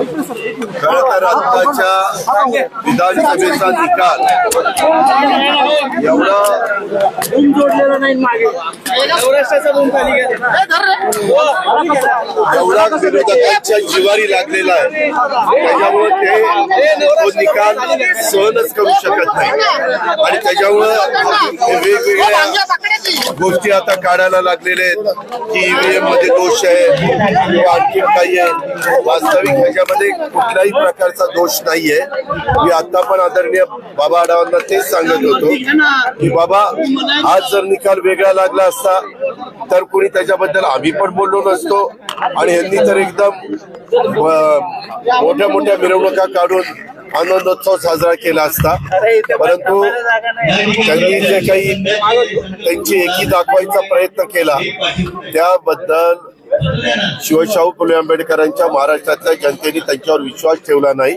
खरं तर आत्ताच्या विधानसभेचा निकाल एवढा एवढा विरोधकांच्या जिवारी लागलेला आहे. त्याच्यामुळे ते तो निकाल सहनच करू शकत नाही. आणि त्याच्यामुळं वेगवेगळ्या गोष्टी आता काढायला लागलेल्या आहेत. की ईव्हीएममध्ये दोष आहे किंवा आणखी काही आहे. वास्तविक यामध्ये कुठल्याही प्रकारचा दोष नाहीये. मी आता पण आदरणीय बाबा आढावांना तेच सांगत होतो की बाबा आज जर निकाल वेगळा लागला असता तर कुणी त्याच्याबद्दल आम्ही पण बोललो नसतो आणि यांनी तर एकदम मोठ्या मोठ्या मिरवणुका काढून आनंदोत्सव साजरा केला असता. परंतु त्यांनी जे काही त्यांची एकी दाखवायचा प्रयत्न केला त्याबद्दल शिवशाहू फुले आंबेडकरांच्या महाराष्ट्रातल्या जनतेने त्यांच्यावर विश्वास ठेवला नाही.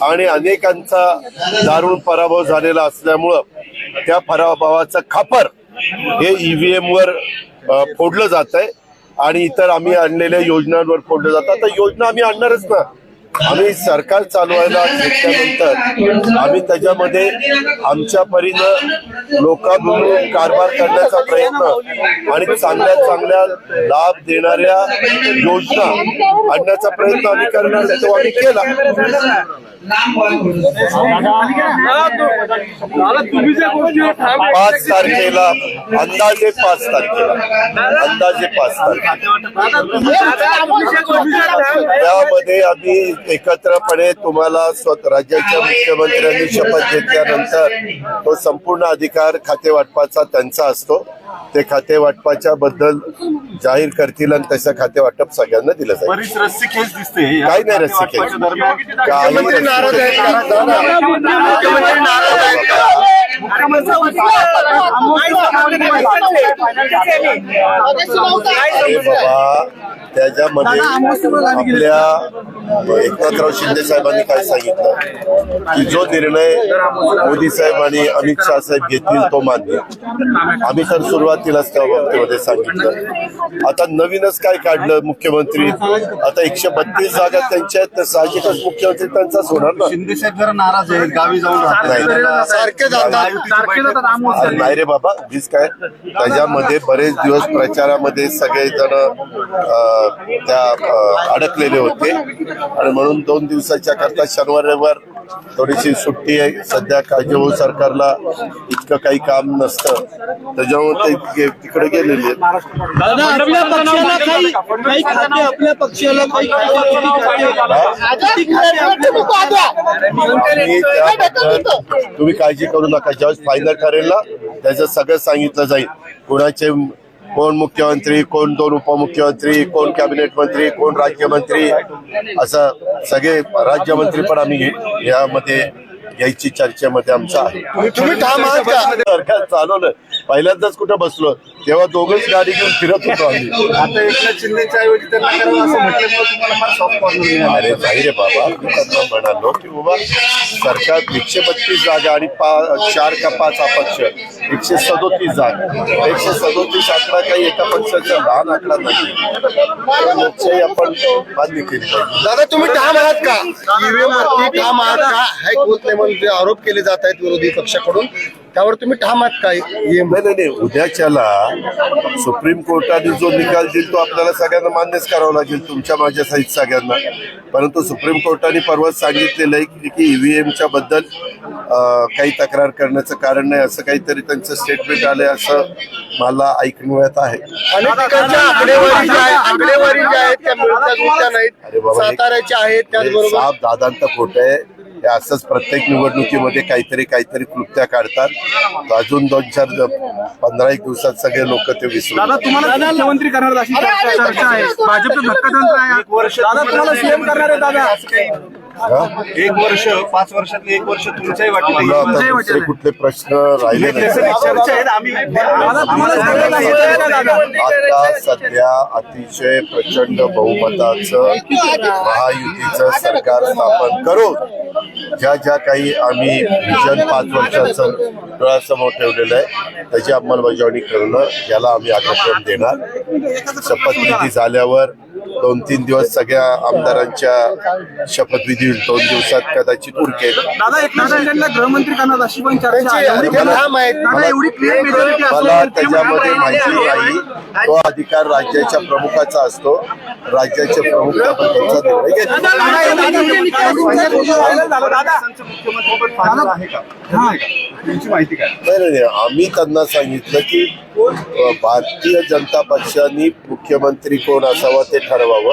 आणि अनेकांचा दारुण पराभव झालेला असल्यामुळं त्या पराभवाचं खापर हे ईव्हीएम वर फोडलं जात आहे आणि इतर आम्ही आणलेल्या योजनांवर फोडलं जातं. तर योजना आम्ही आणणारच ना. आम्ही सरकार चालवायला घेतल्यानंतर आम्ही त्याच्यामध्ये आमच्या परीनं लोकांबरोबर कारभार करण्याचा प्रयत्न आणि चांगल्या चांगल्या लाभ देणाऱ्या योजना आणण्याचा प्रयत्न आम्ही करणार. तो आम्ही केला. तुम्ही ज्या गोष्टी पाच तारखेला अंदाजे पाच तारखेला. अंदाजे पाच तारखेला. त्यामध्ये आम्ही एकत्रपणे तुम्हाला स्वत राज्याच्या मुख्यमंत्र्यांनी शपथ घेतल्यानंतर तो संपूर्ण अधिकार खाते वाटपाचा त्यांचा असतो. ते खाते वाटपाच्या बद्दल जाहीर करतील आणि तसं खाते वाटप सगळ्यांना दिलं जाईल. दिसते. काही नाही रस्सी खेच. काही बाबा त्याच्यामध्ये आपल्या एकनाथराव शिंदे साहेबांनी काय सांगितलं? की जो निर्णय मोदी साहेब आणि अमित शहा साहेब घेतील तो मान्य. आम्ही तर सुरुवातीलाच त्या बाबतीमध्ये सांगितलं. आता नवीनच काय काढलं मुख्यमंत्री? आता एकशे बत्तीस जागा त्यांच्या आहेत तर साहजिकच मुख्यमंत्री त्यांचाच होणार ना? शिंदे साहेब जरा नाराज आहेत गावी जाऊन नाही. रे बाबा वीज काय? त्याच्यामध्ये बरेच दिवस प्रचारामध्ये सगळेजण त्या अडकलेले होते. आणि म्हणून दोन दिवसाच्या करता शनिवार रविवार थोडीशी सुट्टी आहे. सध्या काळजीभाऊ सरकारला इतकं काही काम नसतं. त्याच्यामुळे ते गे- तिकडे गेलेले आहेत. तुम्ही काळजी करू नका. ज्यावेळेस फायनल ठरेल ना त्याचं सगळं सांगितलं जाईल. कोणाचे कोण मुख्यमंत्री कोण दोन उपमुख्यमंत्री कोण कॅबिनेट मंत्री कोण राज्यमंत्री असं सगळे राज्यमंत्री पण आम्ही यामध्ये यायची चर्चेमध्ये आमचं आहे? सरकार चालवलं. पहिल्यांदाच कुठं बसलो तेव्हा दोघंच गाडी घेऊन फिरत होतो आम्ही. आता एकनाथ शिंदेच्या ऐवजी त्यांना करावं असं म्हटल्यामुळे तुम्हाला फार सॉफ्ट कॉर्नर मिळाला अरे नाही रे बाबा. म्हणालो की बाबा सरकार एकशे बत्तीस जागा आणि पा चार का पाच अपक्ष. एकशे सदोतीस जागा एकशे सदोतीस आकडा काही एका पक्षाचा लहान आकडा नाही. लोकशाही आपण मान्य केली दादा तुम्ही ठाम आहात का? ईव्हीएम वरती ठाम आहात का? हाय होत नाही म्हणून जे आरोप केले जात आहेत विरोधी पक्षाकडून त्यावर तुम्ही ठाम आहात का? ईव्हीएम नाही उद्याच्याला सुप्रीम कोर्टाने जो निकाल देईल तो आपल्याला सगळ्यांना मान्यच करावा लागेल तुमच्या माझ्या सहित सगळ्यांना. परंतु सुप्रीम कोर्टाने परवाच सांगितलेलं आहे की- ईव्हीएमच्या बद्दल अं, काही तक्रार करण्याचं कारण नाही असं काहीतरी त्यांचं स्टेटमेंट आलंय असं मला आहे. त्या मिळत्या जुळत्या अरे नाहीत. बाबा, हे- साताऱ्याच्या आहेत त्याचबरोबर साप दादांत खोट आहे. हे असंच प्रत्येक निवडणुकीमध्ये काहीतरी काहीतरी कृत्या काढतात. अजून दोन चार पंधरा एक दिवसात सगळे लोक ते विसरून दादा तुम्हाला मुख्यमंत्री करणार अशी चर्चा चर्चा आहे. भाजपचं धक्कातंत्र आहे दादा तुम्हाला सीएम करणार आहे दादा? एक वर्ष पाच वर्षातले एक वर्ष तुमच्याही तुला वाटेल आता तुमच्याही दुसरे वाटेल. कुठले प्रश्न राहिले नाही चर्चा आम्ही आता सध्या अतिशय प्रचंड बहुमताचं महायुतीचं सरकार स्थापन करून ज्या ज्या काही आम्ही विजन पाच वर्षाचं डोळ्यासमोर ठेवलेलं आहे त्याची अंमलबजावणी करणं याला आम्ही अग्रक्रम देणार. शपथविधी झाल्यावर दोन तीन दिवस सगळ्या आमदारांच्या शपथविधी होईल. दोन दिवसात कदाचित उरकेल मला त्याच्यामध्ये माहिती नाही. तो अधिकार राज्याच्या प्रमुखाचा असतो राज्याचे प्रमुख त्याबद्दलचा निर्णय घेतात. मुख्यमंत्रीपद फायनल आहे का ठरलंय का? तुमची माहिती काय नाही नाही नाही. आम्ही त्यांना सांगितलं की भारतीय जनता पक्षाने मुख्यमंत्री कोण असावा ते ठरवावं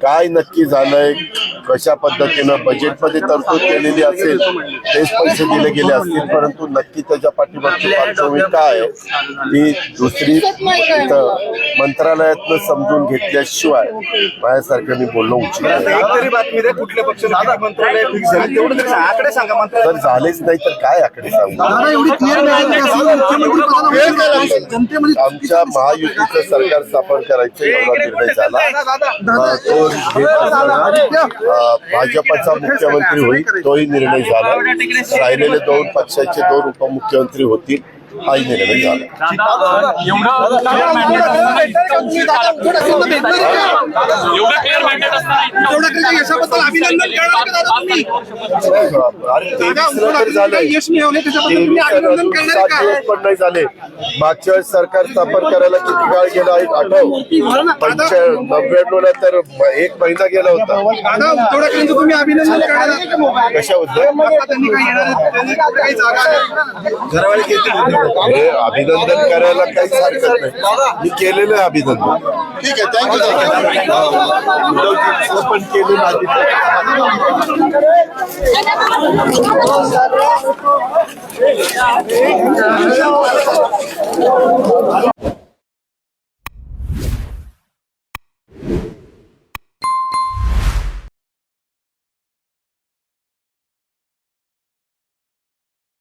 काय नक्की झालंय कशा पद्धतीनं बजेटमध्ये तरतूद केलेली असेल तेच पैसे दिले गेले असतील परंतु नक्की त्याच्या पाठीमागची पार्श्वभूमी काय आहे ती दुसरी मंत्रालयातनं समजून घेतल्याशिवाय माझ्यासारखं मी बोलणं उचित तरी बातमी द्या कुठल्या पक्षाचे मंत्रालय फिक्स झाले? तेवढं तरी सांगा. आकडे सांगा मंत्रालय जर झालेच नाही तर काय आकडे सांगू? आमच्या महायुतीचं सरकार स्थापन करायचं एवढा निर्णय झाला. अं, तो घेत असताना भाजपचा मुख्यमंत्री होईल तोही निर्णय झाला. राहिलेले दोन पक्षाचे दोन उपमुख्यमंत्री होतील. झाला. पण नाही झाले. मागच्या वेळेस सरकार स्थापन करायला किती काळ गेला आहे आठव. नव्याण्णव ला तर एक महिना गेला होता. कशाबद्दल हे अभिनंदन करायला काहीच हरकत नाही. मी केलेलं आहे अभिनंदन. ठीक आहे थँक्यू पण केलेलं अभिनंदन